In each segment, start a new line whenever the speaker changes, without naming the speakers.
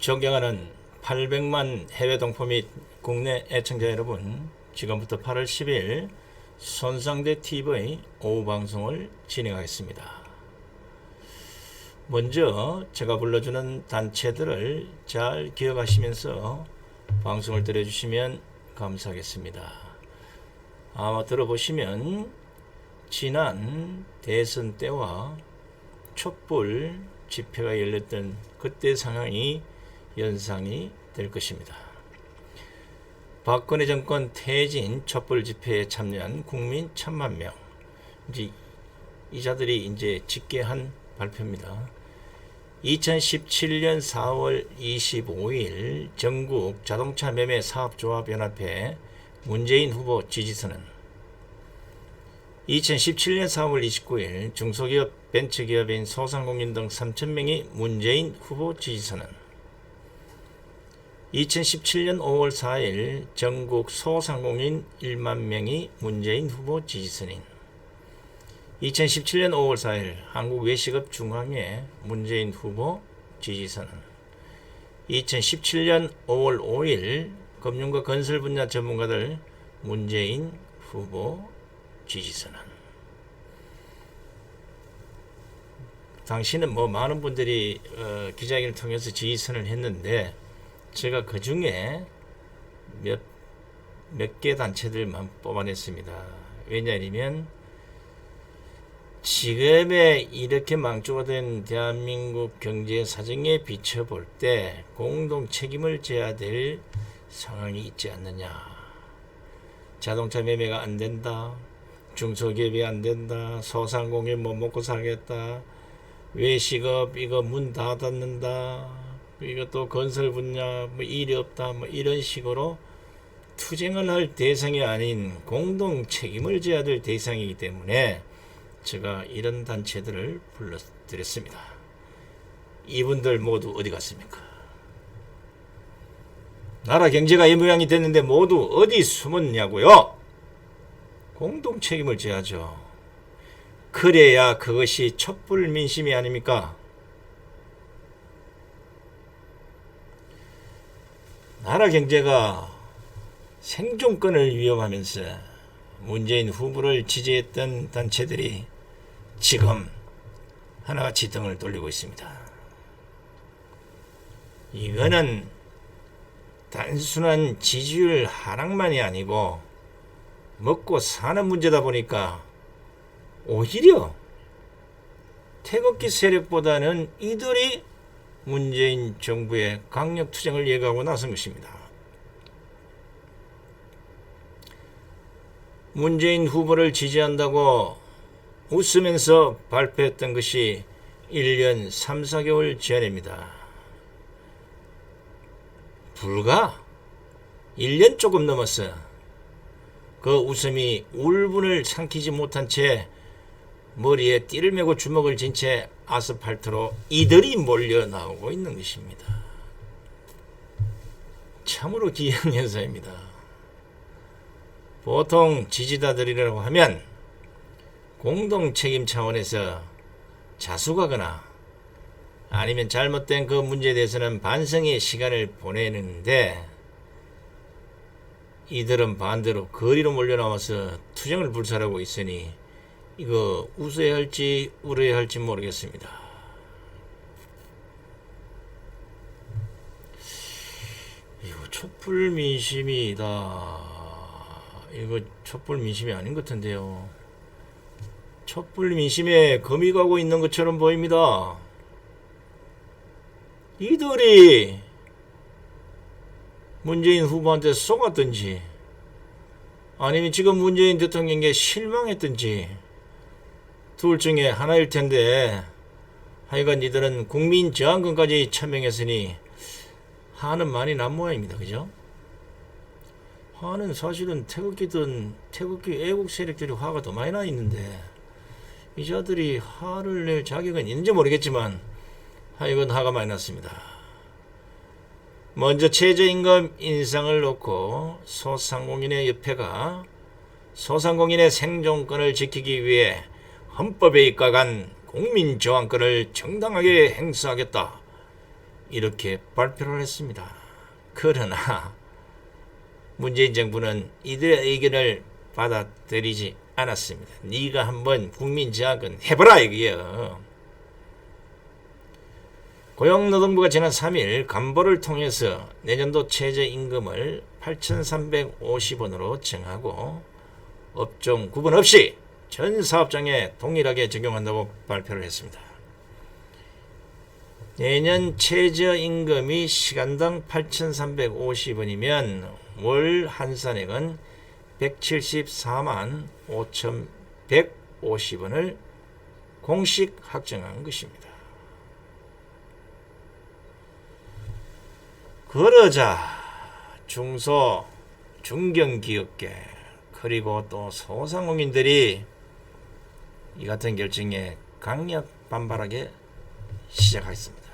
존경하는 800만 해외 동포 및 국내 애청자 여러분, 지금부터 8월 10일 손상대 TV 오후 방송을 진행하겠습니다. 먼저 제가 불러주는 단체들을 잘 기억하시면서 방송을 들어주시면 감사하겠습니다. 아마 들어보시면 지난 대선 때와 촛불 집회가 열렸던 그때 상황이 연상이 될 것입니다. 박근혜 정권 퇴진 촛불 집회에 참여한 국민 천만 명. 이제 이 자들이 이제 집계한 발표입니다. 2017년 4월 25일 전국 자동차 매매 사업조합 연합회 문재인 후보 지지선은 2017년 4월 29일 중소기업 벤처기업인 소상공인 등 3,000명이 문재인 후보 지지선은 2017년 5월 4일 전국 소상공인 1만 명이 문재인 후보 지지선인. 2017년 5월 4일 한국 외식업 중앙회 문재인 후보 지지선은. 2017년 5월 5일 금융과 건설 분야 전문가들 문재인 후보 지지선은. 당시는 뭐 많은 분들이 어, 기자회견을 통해서 지지선을 했는데 제가 그 중에 몇 몇 개 단체들만 뽑아냈습니다. 왜냐하면 지금의 이렇게 망조가 된 대한민국 경제 사정에 비춰볼 때 공동 책임을 져야 될 상황이 있지 않느냐. 자동차 매매가 안 된다. 중소기업이 안 된다. 소상공인 못 먹고 살겠다. 외식업 이거 문 닫았는다. 이것도 건설 분야 뭐 일이 없다. 뭐 이런 식으로 투쟁을 할 대상이 아닌 공동 책임을 져야 될 대상이기 때문에 제가 이런 단체들을 불러드렸습니다. 이분들 모두 어디 갔습니까? 나라 경제가 이 모양이 됐는데 모두 어디 숨었냐고요? 공동 책임을 져야죠. 그래야 그것이 촛불 민심이 아닙니까? 나라 경제가 생존권을 위협하면서 문재인 후보를 지지했던 단체들이 지금 하나같이 등을 돌리고 있습니다. 이거는 단순한 지지율 하락만이 아니고 먹고 사는 문제다 보니까 오히려 태극기 세력보다는 이들이 문재인 정부의 강력 투쟁을 예고하고 나선 것입니다. 문재인 후보를 지지한다고 웃으면서 발표했던 것이 1년 3, 4개월 전입니다. 불과 1년 조금 넘었어. 그 웃음이 울분을 삼키지 못한 채 머리에 띠를 메고 주먹을 쥔 채 아스팔트로 이들이 몰려 나오고 있는 것입니다. 참으로 기이한 현상입니다. 보통 지지자들이라고 하면 공동 책임 차원에서 자수하거나 아니면 잘못된 그 문제에 대해서는 반성의 시간을 보내는데 이들은 반대로 거리로 몰려 나와서 투쟁을 불살하고 있으니 이거 웃어야 할지 울어야 할지 모르겠습니다. 이거 촛불 민심이다. 이거 촛불 민심이 아닌 것 같은데요. 촛불 민심에 금이 가고 있는 것처럼 보입니다. 이들이 문재인 후보한테 속았든지 아니면 지금 문재인 대통령에게 실망했든지 둘 중에 하나일 텐데 하여간 이들은 국민 저항권까지 천명했으니 화는 많이 난 모양입니다. 그죠? 화는 사실은 태극기든 태극기 애국 세력들이 화가 더 많이 나 있는데 이 자들이 화를 낼 자격은 있는지 모르겠지만 하여간 화가 많이 났습니다. 먼저 최저임금 인상을 놓고 소상공인의 협회가 소상공인의 생존권을 지키기 위해 헌법에 입각한 국민 저항권을 정당하게 행사하겠다. 이렇게 발표를 했습니다. 그러나 문재인 정부는 이들의 의견을 받아들이지 않았습니다. 네가 한번 국민 저항은 해보라 이거예요. 고용노동부가 지난 3일 간보를 통해서 내년도 최저임금을 8,350원으로 정하고 업종 구분 없이 전 사업장에 동일하게 적용한다고 발표를 했습니다. 내년 최저임금이 시간당 8,350원이면 월 한산액은 174만 5,150원을 공식 확정한 것입니다. 그러자 중소 중견기업계 그리고 또 소상공인들이 이 같은 결정에 강력 반발하기 시작했습니다.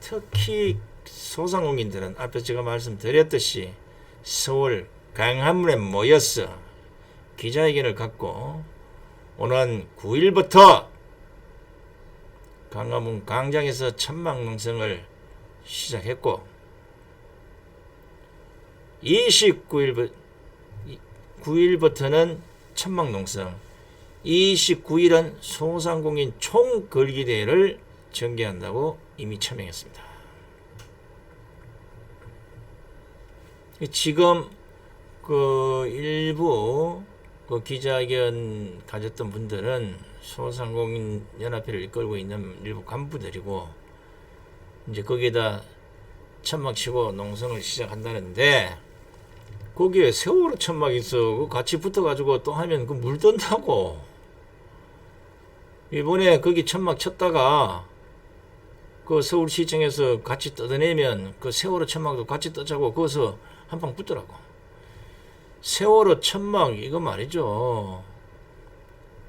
특히 소상공인들은 앞에 제가 말씀드렸듯이 서울 강화문에 모여서 기자회견을 갖고 오는 9일부터 강화문 광장에서 천막농성을 시작했고 29일 9일부터는 천막농성 29일은 소상공인 총걸기대회를 전개한다고 이미 처명했습니다. 지금 그 일부 그 기자회견 가졌던 분들은 소상공인 연합회를 이끌고 있는 일부 간부들이고 이제 거기에다 천막 치고 농성을 시작한다는데 거기에 세월호 천막 있어 그 같이 붙어가지고 또 하면 그 물든다고. 이번에 거기 천막 쳤다가 그 서울시청에서 같이 뜯어내면 그 세월호 천막도 같이 떠자고 거기서 한 방 붙더라고. 세월호 천막 이거 말이죠.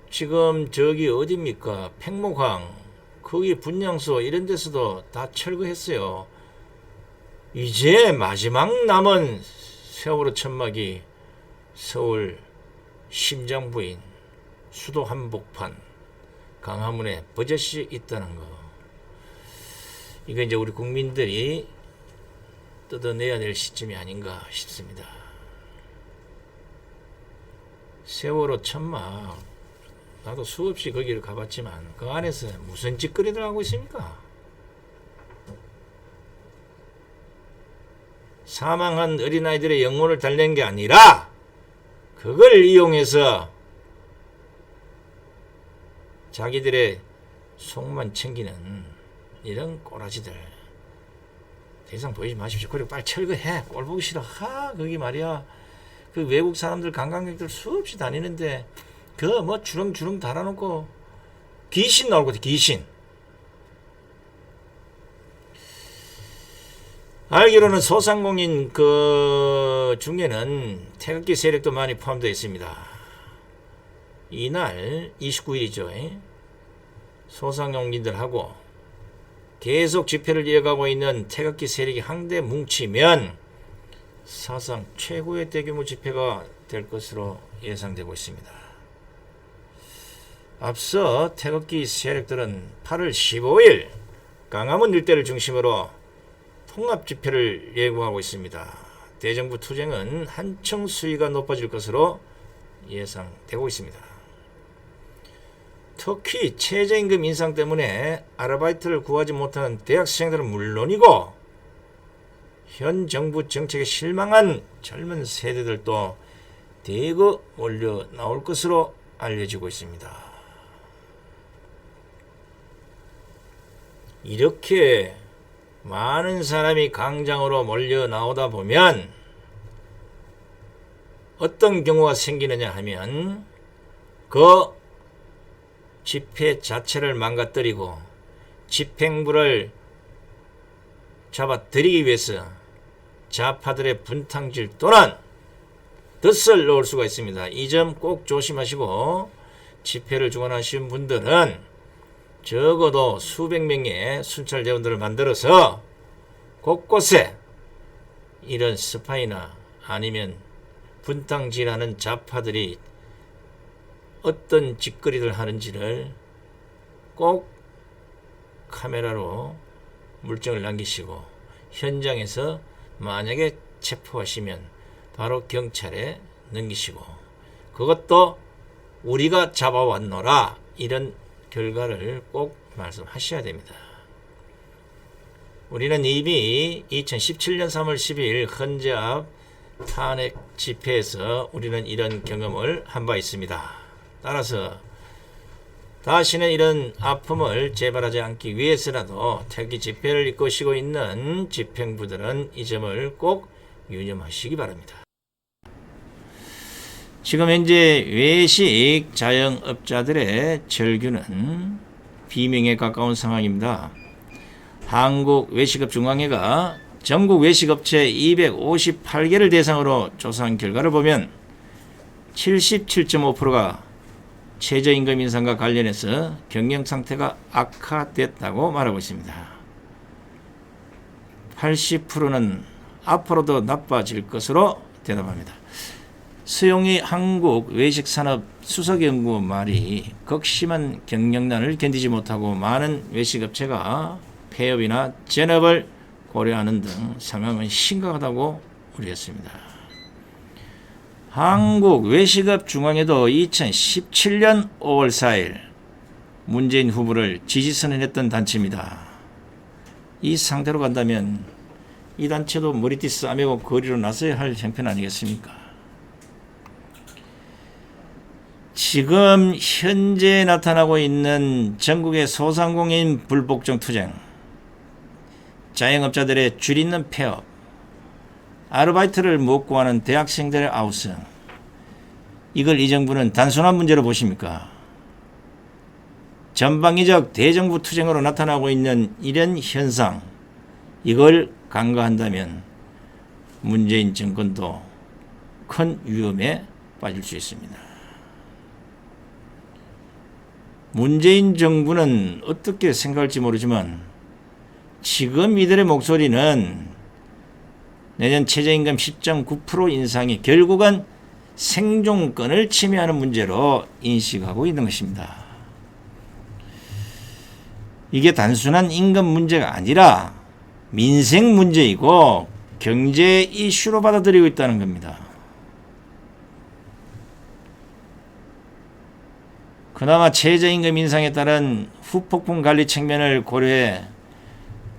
지금 저기 어딥니까? 팽목항 거기 분양소 이런 데서도 다 철거했어요. 이제 마지막 남은 세월호 천막이 서울 심장부인 수도 한복판 강화문에 버젓이 있다는 거. 이거 이제 우리 국민들이 뜯어내야 될 시점이 아닌가 싶습니다. 세월호 천막 나도 수없이 거기를 가봤지만 그 안에서 무슨 짓거리들 하고 있습니까? 사망한 어린아이들의 영혼을 달랜 게 아니라 그걸 이용해서 자기들의 속만 챙기는 이런 꼬라지들 더 이상 보이지 마십시오. 그리고 빨리 철거해. 꼴 보기 싫어. 하 거기 말이야. 그 외국 사람들 관광객들 수없이 다니는데 그 뭐 주렁주렁 달아놓고 귀신 나올 것 같아. 귀신. 알기로는 소상공인 그 중에는 태극기 세력도 많이 포함되어 있습니다. 이날 29일이죠. 소상공인들하고 계속 집회를 이어가고 있는 태극기 세력이 한데 뭉치면 사상 최고의 대규모 집회가 될 것으로 예상되고 있습니다. 앞서 태극기 세력들은 8월 15일 강화문 일대를 중심으로 통합 집회를 예고하고 있습니다. 대정부 투쟁은 한층 수위가 높아질 것으로 예상되고 있습니다. 특히 최저임금 인상 때문에 아르바이트를 구하지 못하는 대학생들은 물론이고 현 정부 정책에 실망한 젊은 세대들도 대거 몰려 나올 것으로 알려지고 있습니다. 이렇게 많은 사람이 광장으로 몰려 나오다 보면 어떤 경우가 생기느냐 하면 그 집회 자체를 망가뜨리고 집행부를 잡아들이기 위해서 좌파들의 분탕질 또는 덫을 넣을 수가 있습니다. 이 점 꼭 조심하시고 집회를 주관하시는 분들은 적어도 수백 명의 순찰 대원들을 만들어서 곳곳에 이런 스파이나 아니면 분탕질하는 좌파들이 어떤 짓거리를 하는지를 꼭 카메라로 물증을 남기시고 현장에서 만약에 체포하시면 바로 경찰에 넘기시고 그것도 우리가 잡아왔노라 이런 결과를 꼭 말씀하셔야 됩니다. 우리는 이미 2017년 3월 10일 헌재 앞 탄핵 집회에서 우리는 이런 경험을 한 바 있습니다. 따라서 다시는 이런 아픔을 재발하지 않기 위해서라도 태기 집회를 이끄시고 있는 집행부들은 이 점을 꼭 유념하시기 바랍니다. 지금 현재 외식 자영업자들의 절규는 비명에 가까운 상황입니다. 한국 외식업 중앙회가 전국 외식업체 258개를 대상으로 조사한 결과를 보면 77.5%가 최저임금 인상과 관련해서 경영 상태가 악화됐다고 말하고 있습니다. 80%는 앞으로도 나빠질 것으로 대답합니다. 수용이 한국 외식산업 수석연구원 말이 극심한 경영난을 견디지 못하고 많은 외식업체가 폐업이나 전업을 고려하는 등 상황은 심각하다고 우려했습니다. 한국 외식업 중앙회도 2017년 5월 4일 문재인 후보를 지지 선언했던 단체입니다. 이 상태로 간다면 이 단체도 머리띠 싸매고 거리로 나서야 할 형편 아니겠습니까? 지금 현재 나타나고 있는 전국의 소상공인 불복종 투쟁, 자영업자들의 줄 있는 폐업, 아르바이트를 못 구하는 대학생들의 아우성, 이걸 이 정부는 단순한 문제로 보십니까? 전방위적 대정부 투쟁으로 나타나고 있는 이런 현상, 이걸 간과한다면 문재인 정권도 큰 위험에 빠질 수 있습니다. 문재인 정부는 어떻게 생각할지 모르지만 지금 이들의 목소리는 내년 최저임금 10.9% 인상이 결국은 생존권을 침해하는 문제로 인식하고 있는 것입니다. 이게 단순한 임금 문제가 아니라 민생 문제이고 경제 이슈로 받아들이고 있다는 겁니다. 그나마 최저임금 인상에 따른 후폭풍 관리 측면을 고려해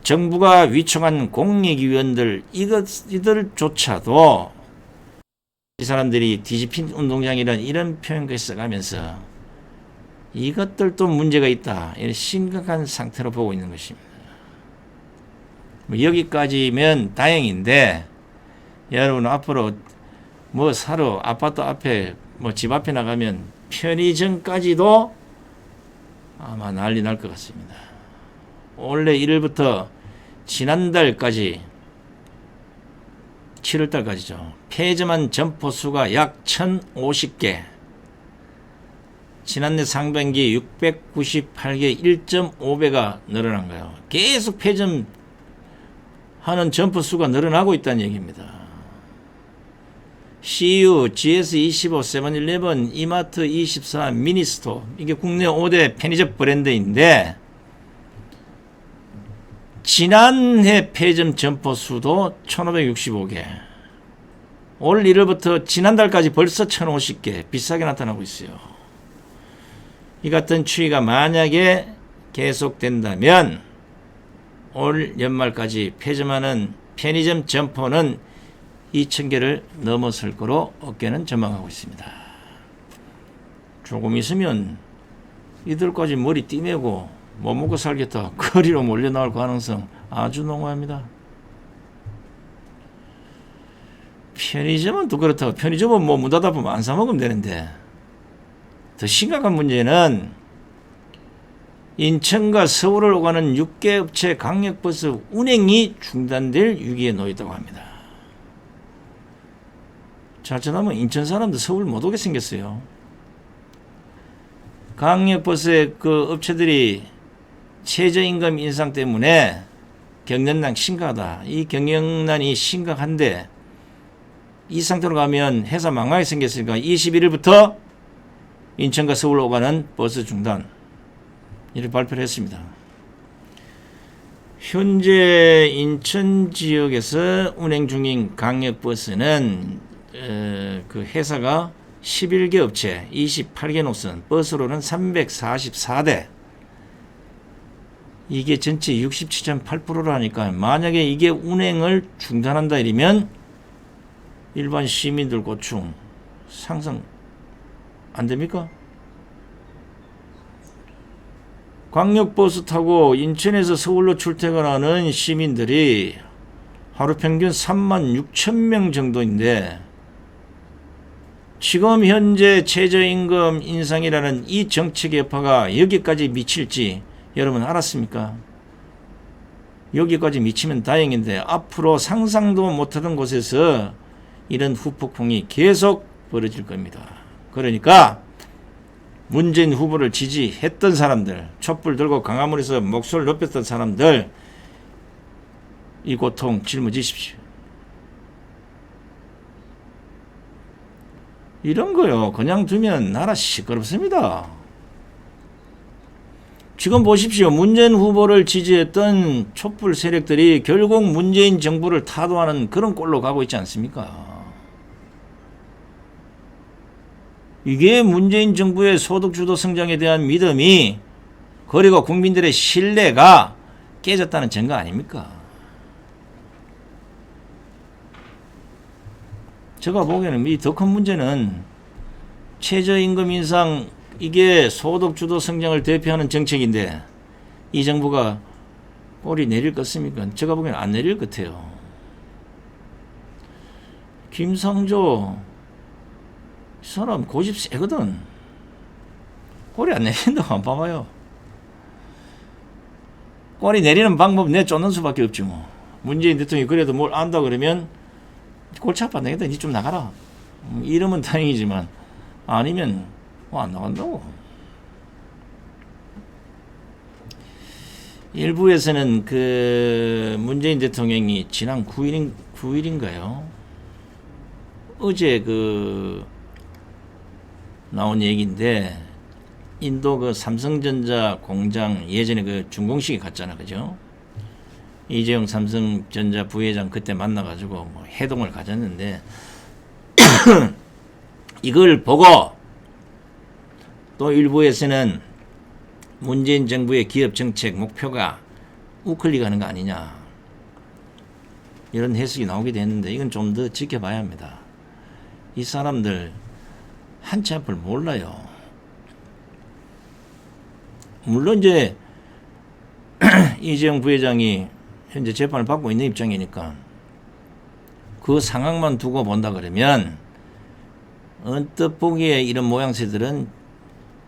정부가 위촉한 공익위원들 이것 이들조차도 이 사람들이 뒤집힌 운동장이란 이런 표현까지 써가면서 이것들도 문제가 있다 이런 심각한 상태로 보고 있는 것입니다. 뭐 여기까지면 다행인데 여러분 앞으로 뭐 사러 아파트 앞에 뭐 집 앞에 나가면 편의점까지도 아마 난리 날 것 같습니다. 원래 1일부터 지난달까지 7월달까지죠. 폐점한 점포 수가 약 1,050개. 지난해 상반기 698개 1.5배가 늘어난 거예요. 계속 폐점 하는 점포 수가 늘어나고 있다는 얘기입니다. CU, GS25, 세븐일레븐, 이마트 24, 미니스토 이게 국내 5대 편의점 브랜드인데 지난해 폐점 점포 수도 1565개. 올 1월부터 지난달까지 벌써 1050개 비싸게 나타나고 있어요. 이 같은 추이가 만약에 계속된다면 올 연말까지 폐점하는 편의점 점포는 2,000개를 넘어설 거로 업계는 전망하고 있습니다. 조금 있으면 이들까지 머리 띠매고 못 먹고 살겠다. 거리로 몰려 나올 가능성 아주 농후합니다. 편의점은 또 그렇다고 편의점은 뭐 문 닫아 보면 안 사 먹으면 되는데 더 심각한 문제는 인천과 서울을 오가는 6개 업체 강력버스 운행이 중단될 위기에 놓였다고 합니다. 자칫하면 인천 사람들 서울 못 오게 생겼어요. 강력버스의 그 업체들이 최저임금 인상 때문에 경영난 심각하다. 이 경영난이 심각한데 이 상태로 가면 회사 망하게 생겼으니까 21일부터 인천과 서울 오가는 버스 중단 이렇게 발표를 했습니다. 현재 인천 지역에서 운행 중인 강역버스는 어, 그 회사가 11개 업체 28개 노선 버스로는 344대 이게 전체 67.8%라니까 만약에 이게 운행을 중단한다 이러면 일반 시민들 고충 상상 안 됩니까? 광역버스 타고 인천에서 서울로 출퇴근하는 시민들이 하루 평균 3만 6천 명 정도인데 지금 현재 최저임금 인상이라는 이 정책 여파가 여기까지 미칠지 여러분 알았습니까? 여기까지 미치면 다행인데 앞으로 상상도 못하던 곳에서 이런 후폭풍이 계속 벌어질 겁니다. 그러니까 문재인 후보를 지지했던 사람들, 촛불 들고 강화문에서 목소리를 높였던 사람들, 이 고통 짊어지십시오. 이런 거요. 그냥 두면 나라 시끄럽습니다. 지금 보십시오. 문재인 후보를 지지했던 촛불 세력들이 결국 문재인 정부를 타도하는 그런 꼴로 가고 있지 않습니까? 이게 문재인 정부의 소득주도 성장에 대한 믿음이 그리고 국민들의 신뢰가 깨졌다는 증거 아닙니까? 제가 보기에는 이 더 큰 문제는 최저임금 인상 이게 소득 주도 성장을 대표하는 정책인데 이 정부가 꼬리 내릴 것입니까? 제가 보기에는 안 내릴 것 같아요. 김상조 이 사람 고집 세거든. 꼬리 안 내린다고 안 봐봐요. 꼬리 내리는 방법 내 쫓는 수밖에 없지 뭐. 문재인 대통령이 그래도 뭘 안다 그러면 골치 아파 내겠다. 니좀 나가라. 음, 이러면 다행이지만 아니면 뭐 안 나간다고. 일부에서는 그 문재인 대통령이 지난 9일인 9일인가요? 어제 그 나온 얘기인데 인도 그 삼성전자 공장 예전에 그 준공식에 갔잖아 그죠? 이재용 삼성전자 부회장 그때 만나가지고 뭐 해동을 가졌는데 이걸 보고 또 일부에서는 문재인 정부의 기업 정책 목표가 우클릭 하는 거 아니냐 이런 해석이 나오게 됐는데 이건 좀 더 지켜봐야 합니다. 이 사람들 한치 앞을 몰라요. 물론 이제 이재용 부회장이 현재 재판을 받고 있는 입장이니까 그 상황만 두고 본다 그러면 언뜻 보기에 이런 모양새들은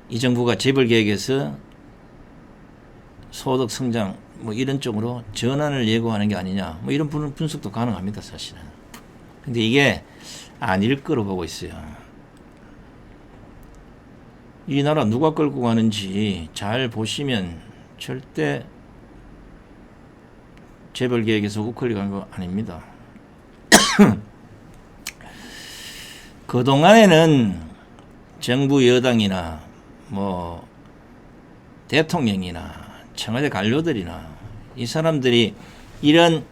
이 정부가 재벌 계획에서 소득 성장 뭐 이런 쪽으로 전환을 예고하는 게 아니냐 뭐 이런 분- 분석도 가능합니다 사실은. 근데 이게 아닐 거로 보고 있어요. 이 나라 누가 끌고 가는지 잘 보시면 절대 재벌 계획에서 우클릭한 거 아닙니다. 그동안에는 정부 여당이나 뭐 대통령이나 청와대 관료들이나 이 사람들이 이런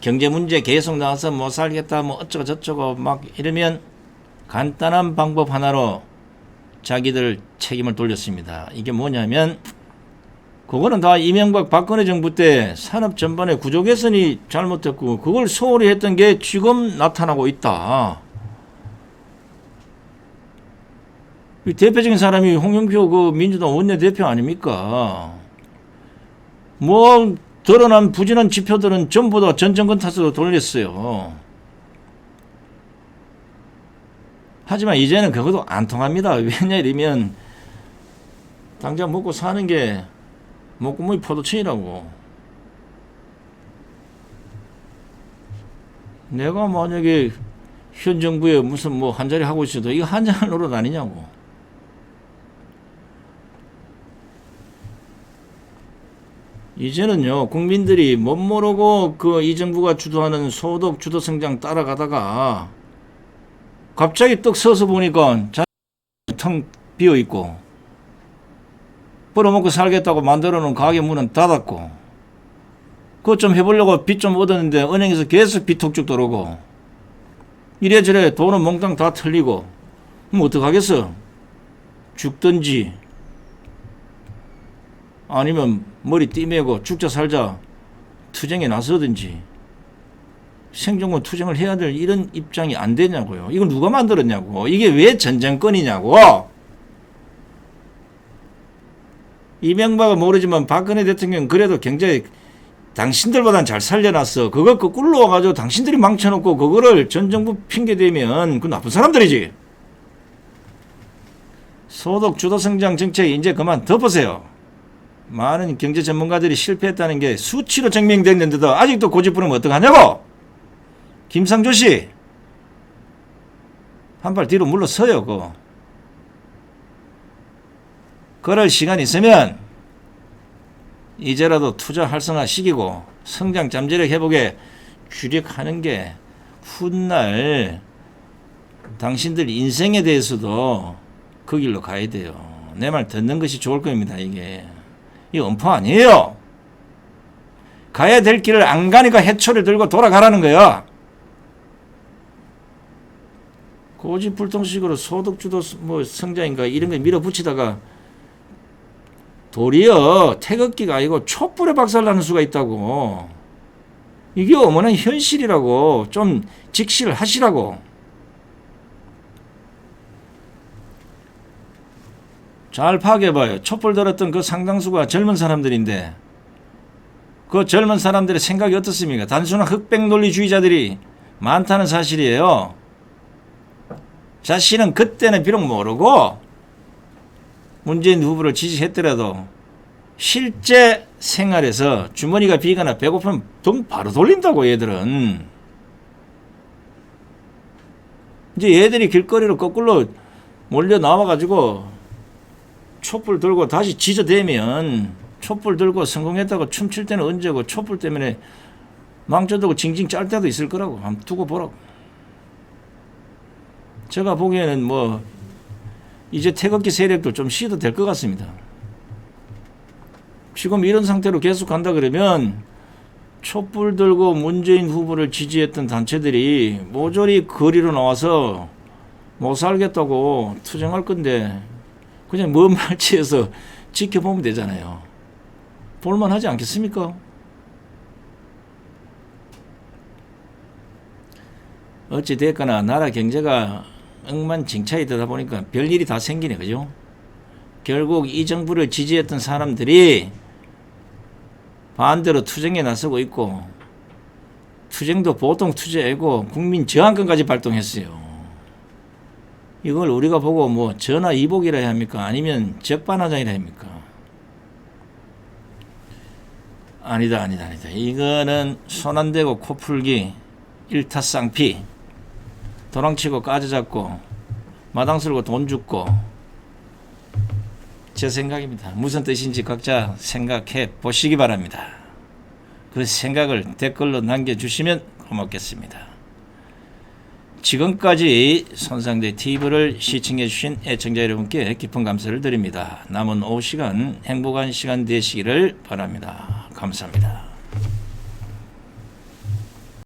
경제 문제 계속 나와서 못 살겠다 뭐 어쩌고 저쩌고 막 이러면 간단한 방법 하나로 자기들 책임을 돌렸습니다. 이게 뭐냐면 그거는 다 이명박 박근혜 정부 때 산업 전반의 구조 개선이 잘못됐고 그걸 소홀히 했던 게 지금 나타나고 있다. 이 대표적인 사람이 홍영표 그 민주당 원내대표 아닙니까? 뭐 드러난 부진한 지표들은 전부 다 전정권 탓으로 돌렸어요. 하지만 이제는 그것도 안 통합니다. 왜냐 이러면 당장 먹고 사는 게 목구멍이 포도청이라고. 내가 만약에 현 정부에 무슨 뭐 한 자리 하고 있어도 이거 한 자리 노릇 아니냐고. 이제는요 국민들이 못 모르고 그 이 정부가 주도하는 소득 주도 성장 따라가다가 갑자기 떡 서서 보니까 자텅 비어 있고 벌어먹고 살겠다고 만들어 놓은 가게 문은 닫았고
그거 좀 해보려고 빚 좀 얻었는데 은행에서 계속 빚 톡쭉 들어오고 이래저래 돈은 몽땅 다 틀리고 그럼 어떡하겠어 죽든지 아니면 머리 띠매고 죽자 살자 투쟁에 나서든지 생존권 투쟁을 해야 될 이런 입장이 안 되냐고요. 이걸 누가 만들었냐고. 이게 왜 전쟁권이냐고. 이명박은 모르지만 박근혜 대통령 그래도 굉장히 당신들보단 잘 살려놨어. 그거 거꾸로 와가지고 당신들이 망쳐놓고 그거를 전 정부 핑계 대면 그 나쁜 사람들이지. 소득 주도 성장 정책 이제 그만 덮으세요. 많은 경제 전문가들이 실패했다는 게 수치로 증명됐는데도 아직도 고집 부리면 어떡하냐고! 김상조 씨! 한 발 뒤로 물러서요, 그. 그럴 시간 있으면 이제라도 투자 활성화 시키고 성장 잠재력 회복에 주력하는 게 훗날 당신들 인생에 대해서도 그 길로 가야 돼요. 내 말 듣는 것이 좋을 겁니다, 이게. 이 엄포 아니에요. 가야 될 길을 안 가니까 해초를 들고 돌아가라는 거야. 고집불통식으로 소득주도 뭐 성장인가 이런 거 밀어붙이다가 도리어 태극기가 아니고 촛불에 박살나는 수가 있다고. 이게 어머나 현실이라고 좀 직시를 하시라고. 잘 파악해봐요. 촛불 들었던 그 상당수가 젊은 사람들인데 그 젊은 사람들의 생각이 어떻습니까? 단순한 흑백 논리주의자들이 많다는 사실이에요. 자신은 그때는 비록 모르고 문재인 후보를 지지했더라도 실제 생활에서 주머니가 비거나 배고프면 돈 바로 돌린다고 얘들은. 이제 얘들이 길거리로 거꾸로 몰려 나와가지고 촛불 들고 다시 지저대면 촛불 들고 성공했다고 춤출 때는 언제고 촛불 때문에 망쳐두고 징징 짤 때도 있을 거라고 한번 두고 보라고. 제가 보기에는 뭐 이제 태극기 세력도 좀 쉬어도 될 것 같습니다. 지금 이런 상태로 계속 간다 그러면 촛불 들고 문재인 후보를 지지했던 단체들이 모조리 거리로 나와서 못 살겠다고 투쟁할 건데 그냥 먼 말치에서 지켜보면 되잖아요. 볼만하지 않겠습니까? 어찌 됐거나 나라 경제가 엉망진창이 되다 보니까 별일이 다 생기네 그죠? 결국 이 정부를 지지했던 사람들이 반대로 투쟁에 나서고 있고 투쟁도 보통 투쟁이고 국민 저항권까지 발동했어요. 이걸 우리가 보고 뭐 전화 이복이라 해야 합니까? 아니면 적반하장이라 합니까? 아니다 아니다 아니다. 이거는 손 안 대고 코 풀기 일타쌍피 도랑치고 까져잡고 마당 쓸고 돈 줍고 제 생각입니다. 무슨 뜻인지 각자 생각해 보시기 바랍니다. 그 생각을 댓글로 남겨주시면 고맙겠습니다. 지금까지 손상대 TV를 시청해주신 애청자 여러분께 깊은 감사를 드립니다. 남은 오후 시간 행복한 시간 되시기를 바랍니다. 감사합니다.